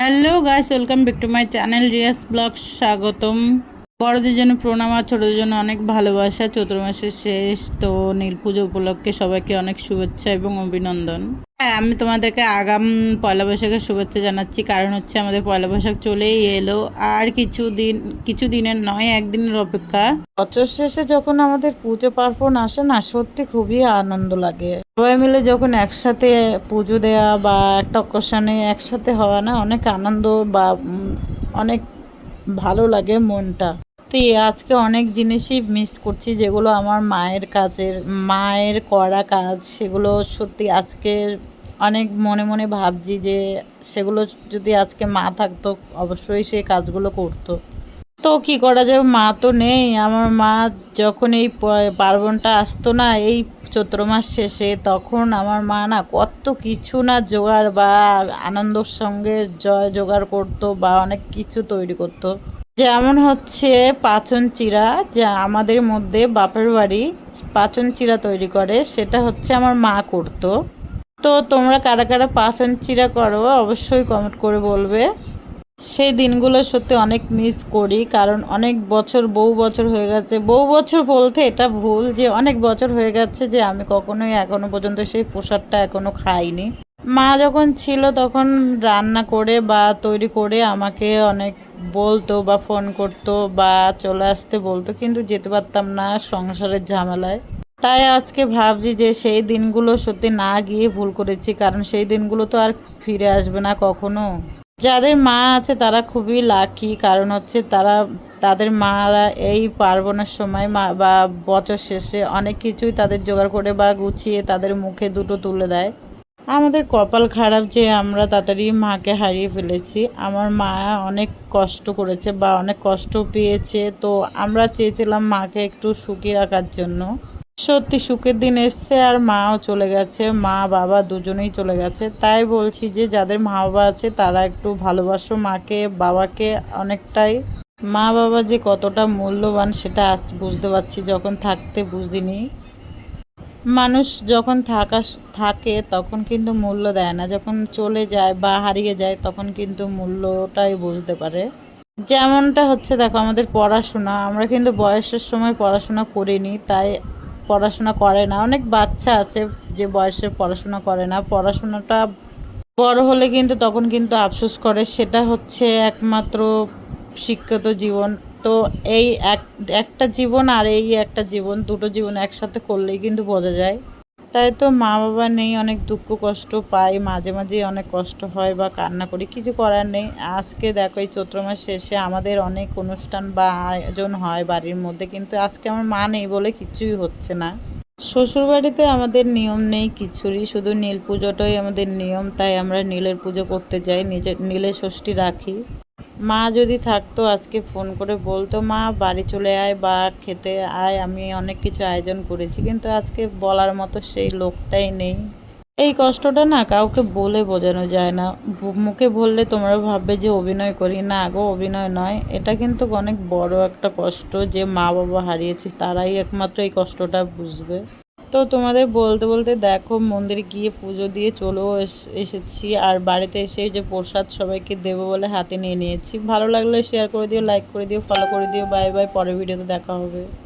Hello guys welcome back to my channel Riya's blog স্বাগতম বড়দের জন্য প্রণাম আর ছোটদের জন্য অনেক ভালোবাসা। চৈত্র মাসের শেষ তো নীল পুজো উপলক্ষে সবাইকে অনেক শুভেচ্ছা এবং অভিনন্দন। হ্যাঁ আমি তোমাদেরকে আগাম পয়লা বৈশাখের শুভেচ্ছা জানাচ্ছি। কারণ হচ্ছে আমাদের পয়লা বৈশাখ চলেই এলো। আর কিছু দিন, কিছু দিনের নয়, একদিনের অপেক্ষা। বছর শেষে যখন আমাদের পুজো পার্বণ আসে না, সত্যি খুবই আনন্দ লাগে। সবাই মিলে যখন একসাথে পুজো দেওয়া বা একটা অকেশনে একসাথে হওয়া না, অনেক আনন্দ বা অনেক ভালো লাগে মনটা। তো আজকে অনেক জিনিসই মিস করছি যেগুলো আমার মায়ের কাজের, মায়ের করা কাজ, সেগুলো সত্যি আজকে অনেক মনে মনে ভাবছি যে সেগুলো যদি আজকে মা থাকতো, অবশ্যই সেই কাজগুলো করতো। তো কি করা যাবে? মা তো নেই। আমার মা যখন এই পার্বণটা আসতো না, এই চৈত্র মাস শেষে তখন আমার মা না কত কিছু না জোগাড় বা আনন্দর সঙ্গে জয় জোগাড় করতো বা অনেক কিছু তৈরি করতো। যেমন হচ্ছে পাচন চিরা, যা আমাদের মধ্যে বাপের বাড়ি পাচন চিরা তৈরি করে, সেটা হচ্ছে আমার মা করতো। তো তোমরা কারা কারা পাচন চিরা করো অবশ্যই কমেন্ট করে বলবে। সেই দিনগুলো সত্যি অনেক মিস করি, কারণ অনেক বছর, বহু বছর হয়ে গেছে। বহু বছর বলতে এটা ভুল যে অনেক বছর হয়ে গেছে যে আমি কখনোই এখনও পর্যন্ত সেই প্রসাদটা এখনও খাইনি। মা যখন ছিল তখন রান্না করে বা তৈরি করে আমাকে অনেক বলতো বা ফোন করতো বা চলে আসতে বলতো, কিন্তু যেতে পারতাম না সংসারের ঝামেলায়। তাই আজকে ভাবছি যে সেই দিনগুলো সত্যি না গিয়ে ভুল করেছি, কারণ সেই দিনগুলো তো আর ফিরে আসবে না কখনো। যাদের মা আছে তারা খুবই লাকি কারণ হচ্ছে তারা, তাদের মারা এই পার্বণের সময় মা বা বছর শেষে অনেক কিছুই তাদের জোগাড় করে বা গুছিয়ে তাদের মুখে দুটো তুলে দেয়। আমাদের কপাল খারাপ যে আমরা তাড়াতাড়ি মাকে হারিয়ে ফেলেছি। আমার মা অনেক কষ্ট করেছে বা অনেক কষ্ট পেয়েছে। তো আমরা চেয়েছিলাম মাকে একটু সুখী রাখার জন্য। সত্যি সুখের দিন এসছে আর মাও চলে গেছে। মা, বাবা দুজনেই চলে গেছে। তাই বলছি যে যাদের মা বাবা আছে তারা একটু ভালোবাসো মাকে, বাবাকে অনেকটাই। মা বাবা যে কতটা মূল্যবান সেটা আজ বুঝতে পারছি, যখন থাকতে বুঝিনি। মানুষ যখন থাকা থাকে তখন কিন্তু মূল্য দেয় না। যখন চলে যায় বা হারিয়ে যায় তখন কিন্তু মূল্যটাই বুঝতে পারে। যেমনটা হচ্ছে দেখো আমাদের পড়াশোনা, আমরা কিন্তু বয়সের সময় পড়াশোনা করিনি, তাই পড়াশোনা করে না। অনেক বাচ্চা আছে যে বয়সে পড়াশোনা করে না। পড়াশোনাটা বড় হলে কিন্তু তখন কিন্তু আফসোস করে। সেটা হচ্ছে একমাত্র শিক্ষিত জীবন। তো এই এক, একটা জীবন আর এই একটা জীবন, দুটো জীবন একসাথে করলেই কিন্তু বোঝা যায়। তাই তো মা বাবা নেই, অনেক দুঃখ কষ্ট পাই, মাঝে মাঝে অনেক কষ্ট হয় বা কান্না করি, কিছু করার নেই। আজকে দেখো এই চৈত্র মাস শেষে আমাদের অনেক অনুষ্ঠান বা আয়োজন হয় বাড়ির মধ্যে, কিন্তু আজকে আমার মা নেই বলে কিছুই হচ্ছে না। শ্বশুরবাড়িতে আমাদের নিয়ম নেই কিছুরই, শুধু নীল পুজোটাই আমাদের নিয়ম, তাই আমরা নীলের পুজো করতে যাই নিজের নীলের ষষ্ঠী রাখি। মা যদি থাকতো, আজকে ফোন করে বলতো, মা, বাড়ি চলে আয়, বা খেতে আয়, আমি অনেক কিছু আয়োজন করেছি। কিন্তু আজকে বলার মতো সেই লোকটাই নেই। এই কষ্টটা না কাউকে বলে বোঝানো যায় না। মুখে বললে তোমরা ভাববে যে, অভিনয় করি। না গো, অভিনয় নয়। এটা কিন্তু অনেক বড় একটা কষ্ট যে মা বাবা হারিয়েছি, তারাই একমাত্র এই কষ্টটা বুঝবে। তো তোমাদের বলতে বলতে দেখো, মন্দিরে গিয়ে পুজো দিয়ে চলেও এস- এসেছি। আর বাড়িতে এসে যে প্রসাদ সবাইকে দেবো বলে হাতে নিয়ে নিয়েছি। ভালো লাগলে শেয়ার করে দিও লাইক করে দিও ফলো করে দিও। বাই বাই পরের ভিডিওতে দেখা হবে।